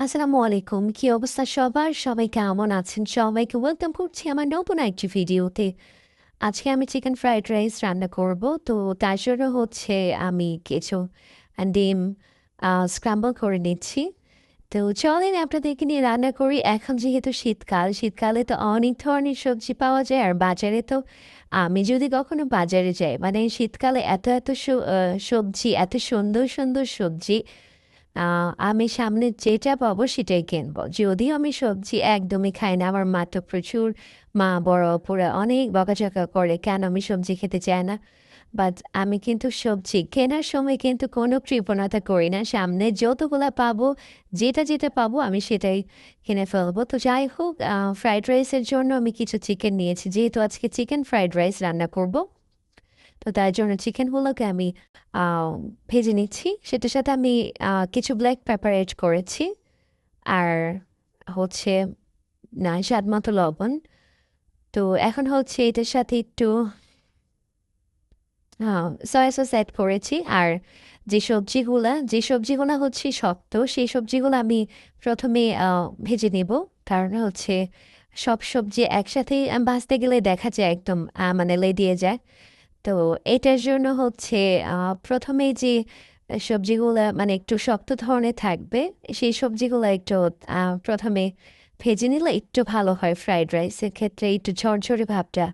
আসসালামু আলাইকুম, কি অবস্থা সবার? সবাই কেমন আছেন? সবাইকে ওয়েলকাম করছি আমার নতুন একটি ভিডিওতে আজকে আমি চিকেন ফ্রাইড রাইস রান্না করব। তো তার জন্য হচ্ছে আমি কিছু ডিম স্ক্রাম্বল করে নিচ্ছি। তো চলেন আপনাদেরকে নিয়ে রান্না করি। এখন যেহেতু শীতকাল, শীতকালে তো অনেক ধরনের সবজি পাওয়া যায়। আর বাজারে তো আমি যদি কখনো বাজারে যাই মানে শীতকালে এত এত সবজি, এত সুন্দর সুন্দর সবজি আমি সামনে যেটা পাবো সেটাই কিনবো। যদিও আমি সবজি একদমই খাই না, আমার মা তো প্রচুর, মা, বড়, পুরো অনেক বকাঝকা করে, কেন আমি সবজি খেতে চাই না? বাট আমি কিন্তু সবজি কেনার সময় কিন্তু কোনো কৃপণতা করি না। সামনে যতগুলা পাবো, যেটা যেটা পাবো আমি সেটাই কিনে ফেলব। তো যাই হোক ফ্রাইড রাইসের জন্য আমি কিছু চিকেন নিয়েছি। যেহেতু আজকে চিকেন ফ্রাইড রাইস রান্না করব। তো তার জন্য চিকেনগুলোকে আমি ভেজে নিচ্ছি। সেটার সাথে আমি কিছু ব্ল্যাক পেপার এড করেছি। আর হচ্ছে, না, স্বাদ মতো লবণ। তো এখন হচ্ছে এটার সাথে একটু হ্যাঁ সয়া সস অ্যাড করেছি। আর যে সবজিগুলা, যে সবজিগুলো হচ্ছে শক্ত, সেই সবজিগুলো আমি প্রথমে ভেজে নেব। কারণ হচ্ছে সব সবজি একসাথে ভাজতে গেলে দেখা যায় একদম মানে লেদিয়ে যায়। তো এটার জন্য হচ্ছে প্রথমে যে সবজিগুলো মানে একটু শক্ত ধরনের থাকবে, সেই সবজিগুলো একটু প্রথমে ভেজে নিলে একটু ভালো হয় ফ্রাইড রাইসের ক্ষেত্রে একটু ঝরঝরে ভাবটা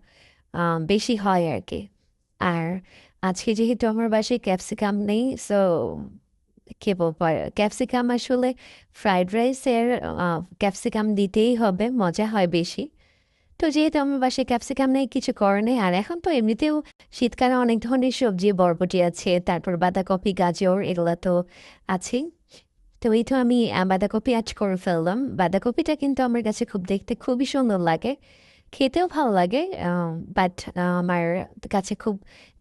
বেশি হয় আর কি আর আজকে যেহেতু আমার বাসায় ক্যাপসিকাম নেই, সো কে বলব, ক্যাপসিকাম আসলে ফ্রাইড রাইসের ক্যাপসিকাম দিতেই হবে, মজা হয় বেশি। তো যেহেতু আমার বাসায় ক্যাপসিকাম নেই, কিছু করে নেই, আর এখন তো এমনিতেও শীতকালে অনেক ধরনের সবজি, বরবটি আছে, তারপর বাঁধাকপি, গাজর, এগুলো তো আছেই। তো এই তো আমি বাঁধাকপি আজ করে ফেললাম। বাঁধাকপিটা কিন্তু আমার কাছে খুব দেখতে খুবই সুন্দর লাগে, খেতেও ভালো লাগে বাট আমার কাছে খুব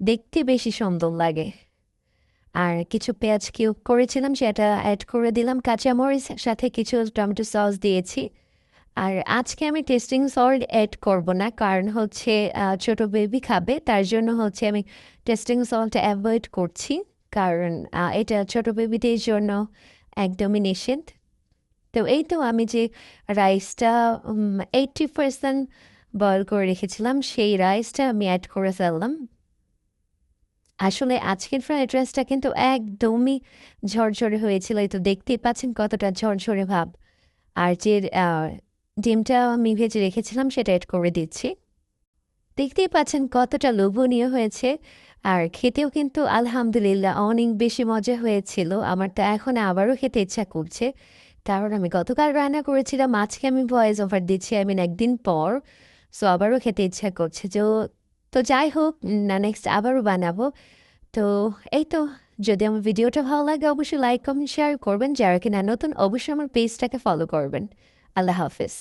দেখতে বেশি সুন্দর লাগে। আর কিছু পেঁয়াজ কিউব করেছিলাম, সেটা অ্যাড করে দিলাম, কাঁচামরিচ, সাথে কিছু টমেটো সস দিয়েছি। আর আজকে আমি টেস্টিং সল্ট অ্যাড করব না। কারণ হচ্ছে ছোট বেবি খাবে, তার জন্য হচ্ছে আমি টেস্টিং সল্টটা অ্যাভয়েড করছি। কারণ এটা ছোট বেবিদের জন্য একদমই নিষেধ তো এই তো আমি যে রাইসটা এইটটি পার্সেন্ট বয়েল করে রেখেছিলাম, সেই রাইসটা আমি অ্যাড করে ফেললাম। আসলে আজকের ফ্রাইড রাইসটা কিন্তু একদমই ঝরঝরে হয়েছিল, এই তো দেখতেই পাচ্ছেন কতটা ঝরঝরে ভাব। আর যে ডিমটা আমি ভেজে রেখেছিলাম, সেটা এড করে দিচ্ছি। দেখতেই পাচ্ছেন কতটা লোভনীয় হয়েছে, আর খেতেও কিন্তু আলহামদুলিল্লাহ অনেক বেশি মজা হয়েছিল। আমার তো এখন আবারও খেতে ইচ্ছা করছে। কারণ আমি গতকাল রান্না করেছিলাম, আজকে আমি ভয়েস ওভার দিচ্ছি আই মিন একদিন পর। সো আবারও খেতে ইচ্ছা করছে। তো তো যাই হোক, না নেক্সট আবারও বানাবো। তো, এই তো। যদি আমার ভিডিওটা ভালো লাগে, অবশ্যই লাইক কমেন্ট শেয়ার করবেন। যারা কিনা নতুন, অবশ্যই আমার পেজটাকে ফলো করবেন। আল্লাহ হাফিজ